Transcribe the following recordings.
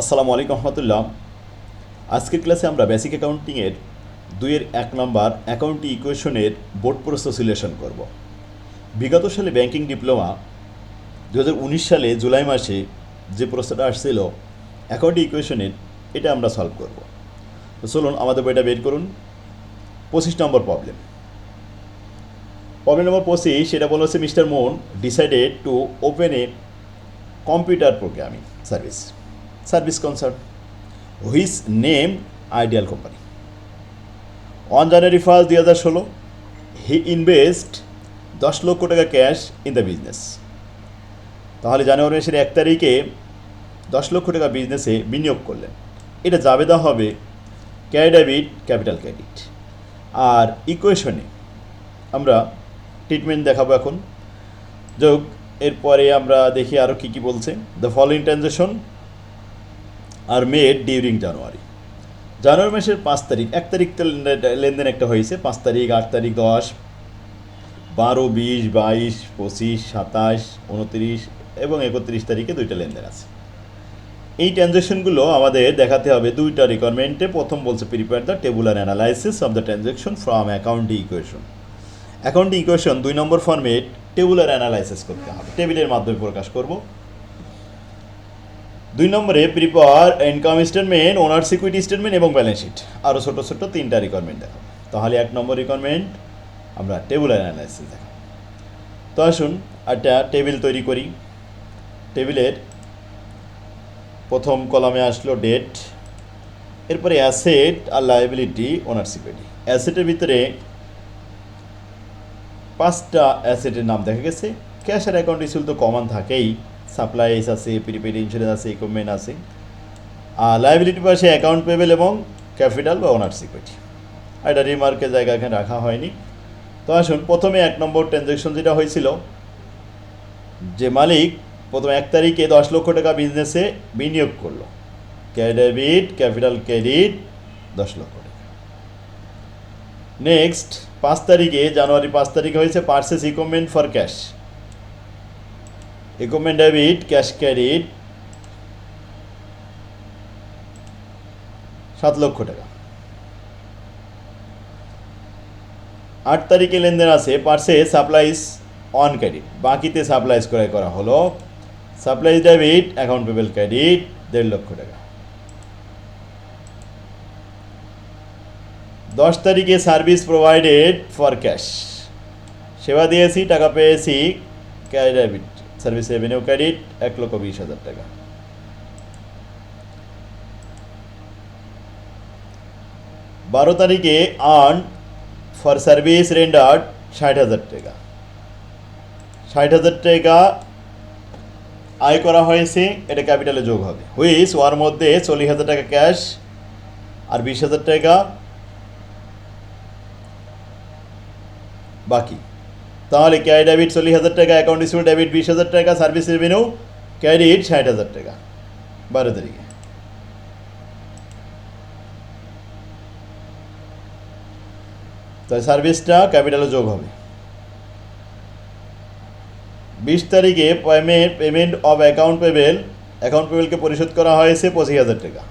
আসসালামু আলাইকুম রহমতুল্লাহ। আজকের ক্লাসে আমরা বেসিক অ্যাকাউন্টিংয়ের দুইয়ের এক নম্বর অ্যাকাউন্টিং ইকুয়েশনের বোর্ড প্রসেস সিলেশন করব। বিগত সালে ব্যাংকিং ডিপ্লোমা দু হাজার উনিশ সালে জুলাই মাসে যে প্রশ্নটা আসছিল অ্যাকাউন্টিং ইকুয়েশনের এটা আমরা সলভ করব। তো চলুন আমাদের বইটা বের করুন। পঁচিশ নম্বর প্রবলেম প্রবলেম নম্বর পঁচিশ, সেটা বলেছে mister Mon decided to open a computer programming service service concert whose name ideal company on January first দুই হাজার ষোলো হি ইনভেস্ট দশ লক্ষ টাকা ক্যাশ ইন দ্য বিজনেস তাহলে জানুয়ারি মাসের এক তারিখে দশ লক্ষ টাকা বিজনেসে বিনিয়োগ করলেন। এটা জাবেদা হবে ক্যারিডাবিট ক্যাপিটাল ক্রেডিট। আর ইকুয়েশনে আমরা ট্রিটমেন্ট দেখাবো এখন। যোগ এরপরে আমরা দেখি আরও কী কী বলছে। The following transaction are made during January January মাসের পাঁচ তারিখ, এক তারিখ লেনদেন- একটা হয়েছে, পাঁচ তারিখ, আট তারিখ, দশ, বারো, বিশ, বাইশ, পঁচিশ, সাতাশ, উনত্রিশ এবং একত্রিশ তারিখে দুইটা লেনদেন আছে। এই ট্রানজ্যাকশনগুলো আমাদের দেখাতে হবে দুইটা রিকোয়ারমেন্টে প্রথম বলছে prepare the tabular analysis of the transaction from accounting equation accounting equation দুই নম্বর ফর্মেট টেবুলার অ্যানালাইসিস করতে হবে। টেবিলের মাধ্যমে প্রকাশ করব। দুই নম্বরে prepare income statement owner security statement এবং ব্যালেন্স শিট আরও ছোটো ছোটো তিনটা রিকোয়ারমেন্ট দেখাবো তাহলে এক নম্বর রিকোয়ারমেন্ট আমরা টেবুলার অ্যানালাইসিস দেখাবো তো আসুন একটা টেবিল তৈরি করি। টেবিলের প্রথম কলামে আসলো ডেট এরপরে অ্যাসেট আর লাইবিলিটি ওনারশিপ এডি অ্যাসেটের ভিতরে পাঁচটা অ্যাসেটের নাম দেখা গেছে। ক্যাশ আর অ্যাকাউন্ট রিসিল তো কমন থাকেই। সাপ্লাইস আছে প্রিপেড ইন্স্যুরেন্স আছে ইকুইপমেন্ট আছে। আর লাইবিলিটি পাশে অ্যাকাউন্ট পেবেল এবং ক্যাপিটাল বা এটি আর এটা রিমার্কের জায়গা এখানে রাখা হয়নি। তো আসুন, প্রথমে এক নম্বর ট্রানজ্যাকশন যেটা হয়েছিল, যে মালিক প্রথম এক তারিখে দশ লক্ষ টাকা বিজনেসে বিনিয়োগ করল। ক্যাডেবিট ক্যাপিটাল ক্রেডিট দশ লক্ষ টাকা। নেক্সট পাঁচ তারিখে, জানুয়ারি পাঁচ তারিখে হয়েছে purchase equipment for cash equipment debit cash credit সাত লক্ষ টাকা। আট তারিখে লেনদেন আছে, পার্সে সাপ্লাইস অন ক্রেডিট। বাকিতে সাপ্লাইজ ক্রয় করা হলো। Supplies debit, account payable credit, দেড় লক্ষ টাকা। দশ তারিখে সার্ভিস প্রোভাইডেড ফর ক্যাশ। সেবা দিয়েছি, টাকা পেয়েছি cash debit. Service revenue credit এক লক্ষ বিশ হাজার টাকা। বারো তারিখে আর্ন ফর সার্ভিস রেন্ডার্ড ষাট হাজার টাকা। ষাট হাজার টাকা আয় করা হয়েছে, এটা ক্যাপিটালে যোগ হবে। হুইস ওয়ার মধ্যে চল্লিশ হাজার টাকা ক্যাশ আর বিশ হাজার টাকা বাকি। তাহলে ক্যারি ডেবিট চল্লিশ হাজার টাকা অ্যাকাউন্ট রিসিভ ডেবিট বিশ হাজার টাকা সার্ভিস রেভিনিউ ক্রেডিট ষাট হাজার টাকা। বারো তারিখে। তাই সার্ভিসটা ক্যাপিটালে যোগ হবে। বিশ তারিখে payment payment of account payable account পেবেলকে পরিশোধ করা হয়েছে পঁচিশ হাজার টাকা।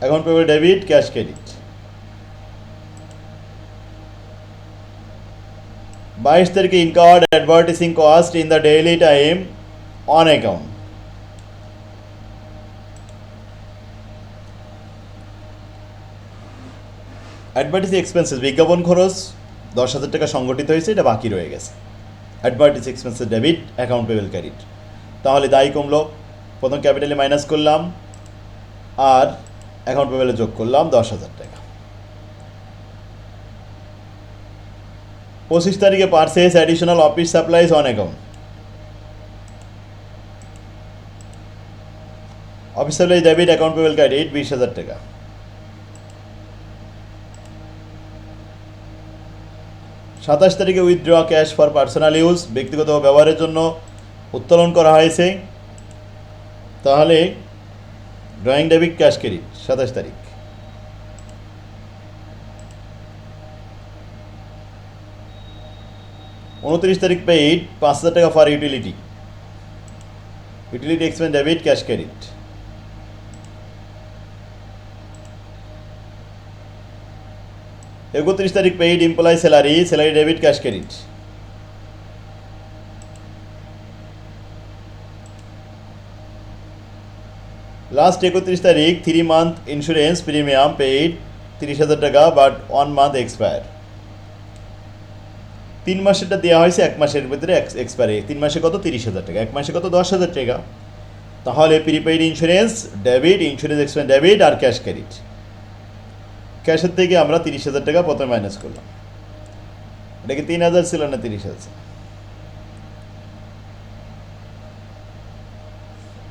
Account payable debit cash credit বাইশ তারিখে incurred advertising cost in the daily time on account. Advertising expenses, বিজ্ঞাপন খরচ, দশ হাজার টাকা সংগঠিত হয়েছে, এটা বাকি রয়ে গেছে। Advertise expenses, debit, account payable credit. তাহলে দায়ী কমলো। প্রথম ক্যাপিটালে মাইনাস করলাম, আর অ্যাকাউন্ট পেবেলে যোগ করলাম দশ হাজার টাকা। পঁচিশ তারিখে purchase additional office supplies on account office supplies debit account payable credit বিশ হাজার টাকা। সাতাশ তারিখে withdraw cash for personal use ব্যক্তিগত ব্যবহারের জন্য উত্তোলন করা হয়েছে। তাহলে ড্রয়িং ডেবিট ক্যাশ ক্রেডিট সাতাশ তারিখ। উনত্রিশ তারিখ পেইড পাঁচ হাজার টাকা for utility utility expense debit cash credit একত্রিশ তারিখ paid employ salary salary debit cash credit last একত্রিশ তারিখ three month insurance premium paid তিরিশ হাজার টাকা বাট ওয়ান মান্থ এক্সপায়ার তিন মাসেরটা দেওয়া হয়েছে, এক মাসের ভিতরে এক্সপায়ারে তিন মাসে কত? তিরিশ হাজার টাকা। এক মাসে কত? দশ হাজার টাকা। তাহলে prepaid insurance debit insurance expense debit আর ক্যাশ ক্রেডিট ক্যাশের থেকে আমরা তিরিশ হাজার টাকা প্রথমে মাইনাস করলাম। এটা কি তিন হাজার ছিল না তিরিশ হাজার?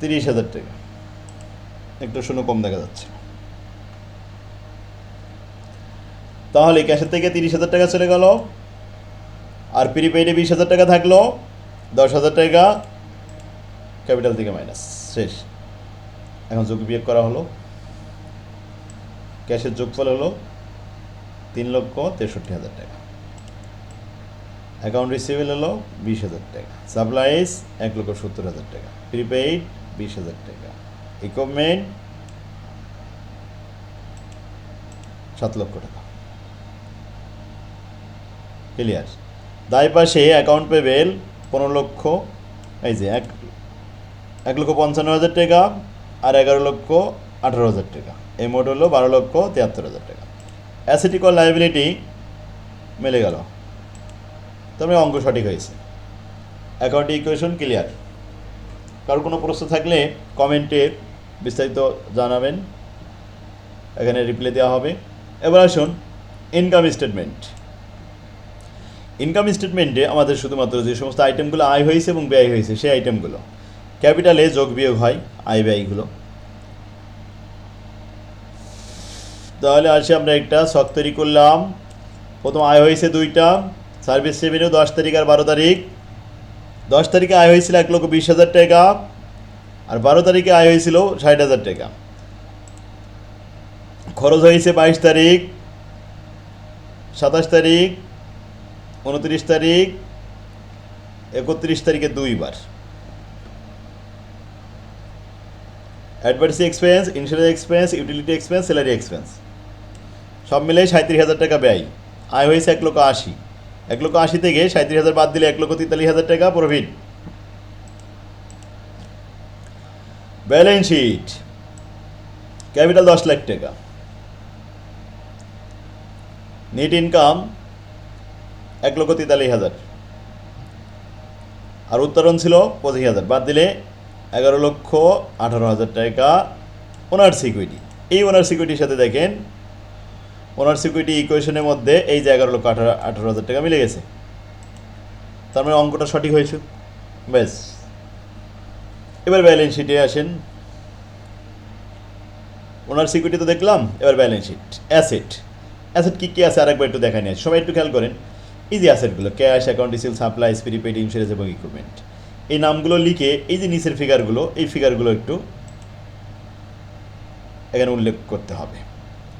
তিরিশ হাজার টাকা। একটু শুনে কম দেখা যাচ্ছে। তাহলে ক্যাশের থেকে তিরিশ হাজার টাকা চলে গেল। আর প্রিপেইডে বিশ হাজার টাকা থাকল, দশ হাজার টাকা ক্যাপিটাল থেকে মাইনাস, শেষ। এখন যোগ বিয়োগ করা হলো। ক্যাশের যোগফল হলো তিন লক্ষ তেষট্টি হাজার টাকা। অ্যাকাউন্ট রিসিভেল হলো বিশ হাজার টাকা। সাপ্লাইজ এক লক্ষ সত্তর হাজার টাকা। প্রিপেইড বিশ হাজার টাকা। ইকুইপমেন্ট সাত লক্ষ টাকা। ক্লিয়ার? দায় পাশে অ্যাকাউন্ট পেবেল পনেরো লক্ষ, এই যে এক এক লক্ষ পঞ্চান্ন হাজার টাকা আর এগারো লক্ষ আঠারো হাজার টাকা। এই মোট হলো বারো লক্ষ তিয়াত্তর হাজার টাকা। অ্যাসেটিক অর লাইবিলিটি মিলে গেল। তবে অঙ্ক সঠিক হয়েছে। অ্যাকাউন্ট ইকুয়েশন ক্লিয়ার কারোর কোনো প্রশ্ন থাকলে কমেন্টে বিস্তারিত জানাবেন। এখানে রিপ্লাই দেওয়া হবে। এবার আসুন ইনকাম স্টেটমেন্ট ইনকাম স্টেটমেন্টে আমাদের শুধুমাত্র যে সমস্ত আইটেমগুলো আয় হয়েছে এবং ব্যয় হয়েছে, সেই আইটেমগুলো ক্যাপিটালে যোগ বিয়োগ হয়, আয় ব্যয়গুলো। তাহলে আসে আমরা একটা শখ তৈরি করলাম। প্রথম আয় হয়েছে দুইটা সার্ভিস রেভিনিউ দশ তারিখ আর বারো তারিখ। দশ তারিখে আয় হয়েছিল এক লক্ষ বিশ হাজার টাকা আর বারো তারিখে আয় হয়েছিল ষাট হাজার টাকা। খরচ হয়েছে বাইশ তারিখ, সাতাশ তারিখ উনত্রিশ তারিখ, একত্রিশ তারিখে দুইবার। Advertise expense insurance expense, utility expense, salary expense. সব মিলে সাঁত্রিশ হাজার টাকা ব্যয়। আয় হয়েছে এক লক্ষ আশি। এক লক্ষ আশি থেকে সাঁত্রিশ হাজার বাদ দিলে এক লক্ষ তেতাল্লিশ হাজার টাকা প্রফিট ব্যালেন্স শিট ক্যাপিটাল দশ লাখ টাকা। নেট ইনকাম এক লক্ষ তেতাল্লিশ হাজার। আর উত্তরণ ছিল পঁচিশ হাজার। বাদ দিলে এগারো লক্ষ আঠারো হাজার টাকা ওনার সিকিউরিটি এই ওনার সিকিউরিটির সাথে দেখেন ওনার সিকিউরিটি ইকুয়েশনের মধ্যে এই যে এগারো লক্ষ আঠারো আঠারো হাজার টাকা মিলে গেছে। তার মানে অঙ্কটা সঠিক হয়েছে। ব্যাস। এবার ব্যালেন্স শিটে আসেন। ওনার সিকিউরিটি তো দেখলাম, এবার ব্যালেন্স শিট অ্যাসেট অ্যাসেট কী কী আছে? আরেকবার একটু দেখা নিয়ে সবাই একটু খেয়াল করেন। যে অ্যাসেটগুলো cash account receive supply prepaid insurance এবং ইকুইপমেন্ট এই নামগুলো লিখে, এই যে নিচের ফিগারগুলো এই ফিগারগুলো একটু এখানে উল্লেখ করতে হবে।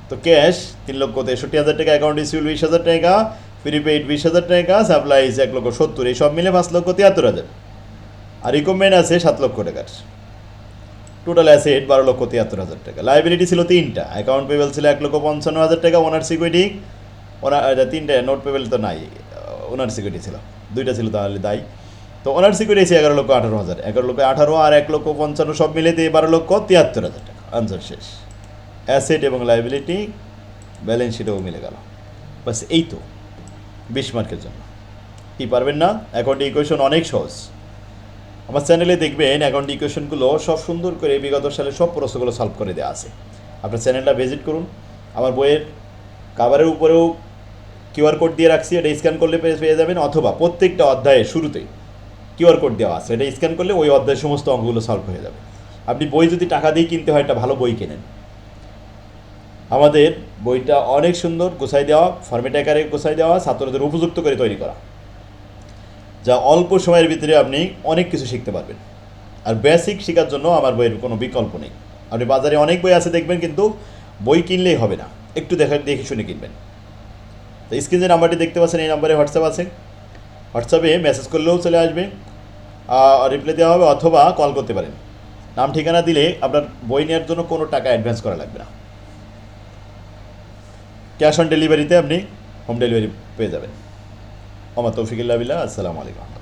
তো ক্যাশ তিন লক্ষ তেষট্টি হাজার টাকা অ্যাকাউন্ট রিসিভ বিশ হাজার টাকা প্রিপেড বিশ হাজার টাকা সাপ্লাইজ এক লক্ষ সত্তর, এই সব মিলে পাঁচ লক্ষ তিয়াত্তর হাজার। আর ইকুইপমেন্ট আছে সাত লক্ষ টাকার। টোটাল অ্যাসেট বারো লক্ষ তিয়াত্তর হাজার টাকা। লাইবিলিটি ছিল তিনটা অ্যাকাউন্ট পেবেল ছিল এক লক্ষ পঞ্চান্ন হাজার টাকা ওনার সিকিউরিটি ওনার তিনটে নোট পেবেল তো নাই ওনার সিকিউরিটি ছিল, দুইটা ছিল তাহলে দায়ী তো ওনার সিকিউরিটি আছে এগারো লক্ষ আঠারো হাজার, এগারো লক্ষ আঠারো আর এক লক্ষ পঞ্চান্ন, সব মিলে দিয়ে বারো লক্ষ তিয়াত্তর হাজার টাকা আনসার শেষ। অ্যাসেট এবং লাইবিলিটি ব্যালেন্স শিটেও মিলে গেল। বাস এই তো, বিশ মার্কের জন্য। কি পারবেন না? অ্যাকাউন্ট ইকুয়েশন অনেক সহজ। আমার চ্যানেলে দেখবেন অ্যাকাউন্ট ইকুয়েশনগুলো সব সুন্দর করে বিগত সালে সব প্রশ্নগুলো সলভ করে দেওয়া আছে। আপনার চ্যানেলটা ভিজিট করুন। আমার বইয়ের কাভারের উপরেও কিউআর কোড দিয়ে রাখছি, এটা স্ক্যান করলে পেয়ে যাবেন, অথবা প্রত্যেকটা অধ্যায়ের শুরুতেই কিউআর কোড দেওয়া আছে, এটা স্ক্যান করলে ওই অধ্যায়ের সমস্ত অঙ্কগুলো সলভ হয়ে যাবে। আপনি বই যদি টাকা দিয়ে কিনতে হয়, একটা ভালো বই কেনেন। আমাদের বইটা অনেক সুন্দর, গোছাই দেওয়া ফর্মেট আকারে গোছাই দেওয়া, ছাত্রদের উপযুক্ত করে তৈরি করা, যা অল্প সময়ের ভিতরে আপনি অনেক কিছু শিখতে পারবেন। আর বেসিক শেখার জন্য আমার বইয়ের কোনো বিকল্প নেই। আপনি বাজারে অনেক বই আছে দেখবেন, কিন্তু বই কিনলেই হবে না। একটু দেখা দেখে শুনে কিনবেন। তো স্ক্রিনে নাম্বারটি দেখতে পাচ্ছেন, এই নাম্বারে হোয়াটসঅ্যাপ আছে। হোয়াটসঅ্যাপে মেসেজ করলেও চলে আসবে রিপ্লাই দেওয়া হবে অথবা কল করতে পারেন। নাম, ঠিকানা দিলে আপনার বই নেওয়ার জন্য কোনো টাকা অ্যাডভান্স করা লাগবে না। ক্যাশ অন ডেলিভারিতে আপনি হোম ডেলিভারি পেয়ে যাবেন। আমার তৌফিকুল্লাহ আসসালামু আলাইকুম।